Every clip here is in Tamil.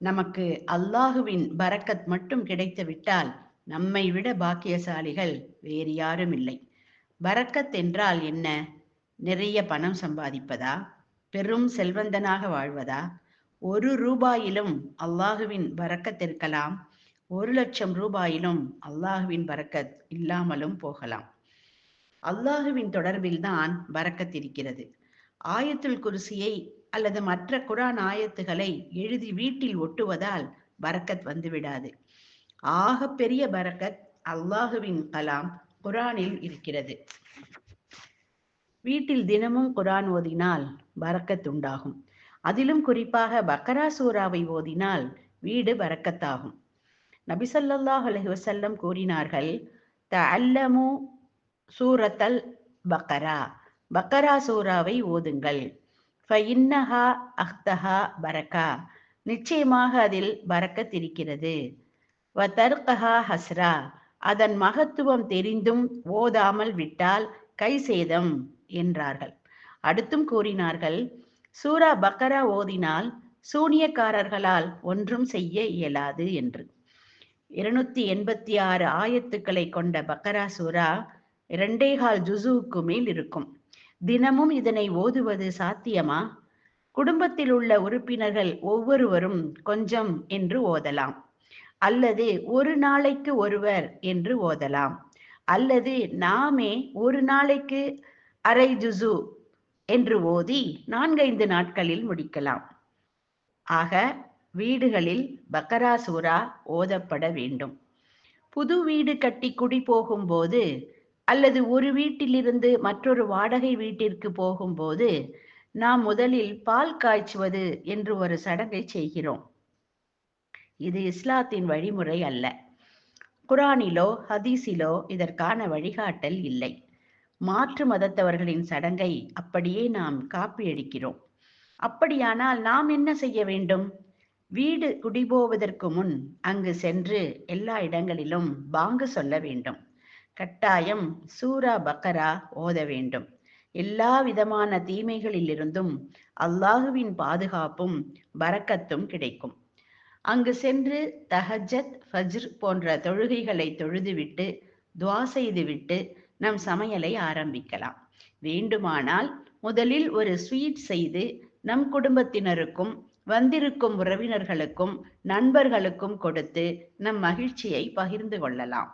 நமக்கு அல்லாஹுவின் பரக்கத் மட்டும் கிடைத்து விட்டால் நம்மை விட பாக்கியசாலிகள் வேறு யாரும் இல்லை. பரக்கத் என்றால் என்ன? நிறைய பணம் சம்பாதிப்பதா? பெரும் செல்வந்தனாக வாழ்வதா? ஒரு ரூபாயிலும் அல்லாஹுவின் பரக்கத் இருக்கலாம். ஒரு லட்சம் ரூபாயிலும் அல்லாஹுவின் பரக்கத் இல்லாமலும் போகலாம். அல்லாஹுவின் தொடர்பில் தான் பரக்கத் இருக்கிறது. ஆயத்துல் குருசியை அல்லது மற்ற குரான் ஆயத்துகளை எழுதி வீட்டில் ஒட்டுவதால் பரக்கத் வந்துவிடாது. ஆக பெரிய பரக்கத் அல்லாஹுவின் கலாம் குரானில் இருக்கிறது. வீட்டில் தினமும் குரான் ஓதினால் பரக்கத் உண்டாகும். அதிலும் குறிப்பாக பக்கரா சூராவை ஓதினால் வீடு பரக்கத்தாகும். நபிசல்லாஹ் அலஹி வசல்லம் கூறினார்கள் த அல்லமு சூரத்தல் பக்கரா. பக்கரா சூராவை ஓதுங்கள். ஃபயின்னஹா அஹ்தஹா பரக்கா நிச்சயமாக அதில் பரக்கத் இருக்கிறது. வ ஹஸ்ரா. அதன் மகத்துவம் தெரிந்தும் ஓதாமல் விட்டால் கை சேதம் என்றார்கள். அடுத்தும் கூறினார்கள் சூரா பக்கரா ஓதினால் சூனியக்காரர்களால் ஒன்றும் செய்ய இயலாது என்று. இருநூத்தி எண்பத்தி ஆறு ஆயத்துக்களை கொண்ட பக்கரா சூரா இரண்டேகால் ஜுசுவுக்கு மேல் இருக்கும். தினமும் இதனை ஓதுவது சாத்தியமா? குடும்பத்தில் உள்ள உறுப்பினர்கள் ஒவ்வொருவரும் கொஞ்சம் என்று ஓதலாம். அல்லது ஒரு நாளைக்கு ஒருவர் என்று ஓதலாம். அல்லது நாமே ஒரு நாளைக்கு அரை ஜுசு என்று ஓதி நான்கைந்து நாட்களில் முடிக்கலாம். ஆக வீடுகளில் பக்கரா சூரா ஓதப்பட வேண்டும். புது வீடு கட்டி குடி போகும்போது அல்லது ஒரு வீட்டிலிருந்து மற்றொரு வாடகை வீட்டிற்கு போகும்போது நாம் முதலில் பால் காய்ச்சுவது என்று ஒரு சடங்கை செய்கிறோம். இது இஸ்லாத்தின் வழிமுறை அல்ல. குரானிலோ ஹதீஸிலோ இதற்கான வழிகாட்டல் இல்லை. மாற்று மதத்தவர்களின் சடங்கை அப்படியே நாம் காப்பியடிக்கிறோம் அப்படியானால் நாம் என்ன செய்ய வேண்டும்? வீடு குடிபோவதற்கு முன் அங்கு சென்று எல்லா இடங்களிலும் பாங்கு சொல்ல வேண்டும். கட்டாயம் சூரா பக்கரா ஓத வேண்டும். எல்லா விதமான தீமைகளிலிருந்தும் அல்லாஹுவின் பாதுகாப்பும் பரக்கத்தும் கிடைக்கும். அங்கு சென்று தஹஜத் ஃபஜ்ர் போன்ற தொழுகைகளை தொழுதுவிட்டு துவா செய்துவிட்டு நம் சமையலை ஆரம்பிக்கலாம். வேண்டுமானால் முதலில் ஒரு ஸ்வீட் செய்து நம் குடும்பத்தினருக்கும் வந்திருக்கும் உறவினர்களுக்கும் நண்பர்களுக்கும் கொடுத்து நம் மகிழ்ச்சியை பகிர்ந்து கொள்ளலாம்.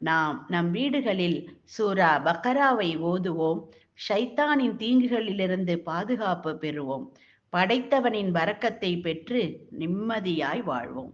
நாம் நம் வீடுகளில் சூரா பக்கராவை ஓதுவோம். ஷைத்தானின் தீங்குகளிலிருந்து பாதுகாப்பு பெறுவோம். படைத்தவனின் வரக்கத்தை பெற்று நிம்மதியாய் வாழ்வோம்.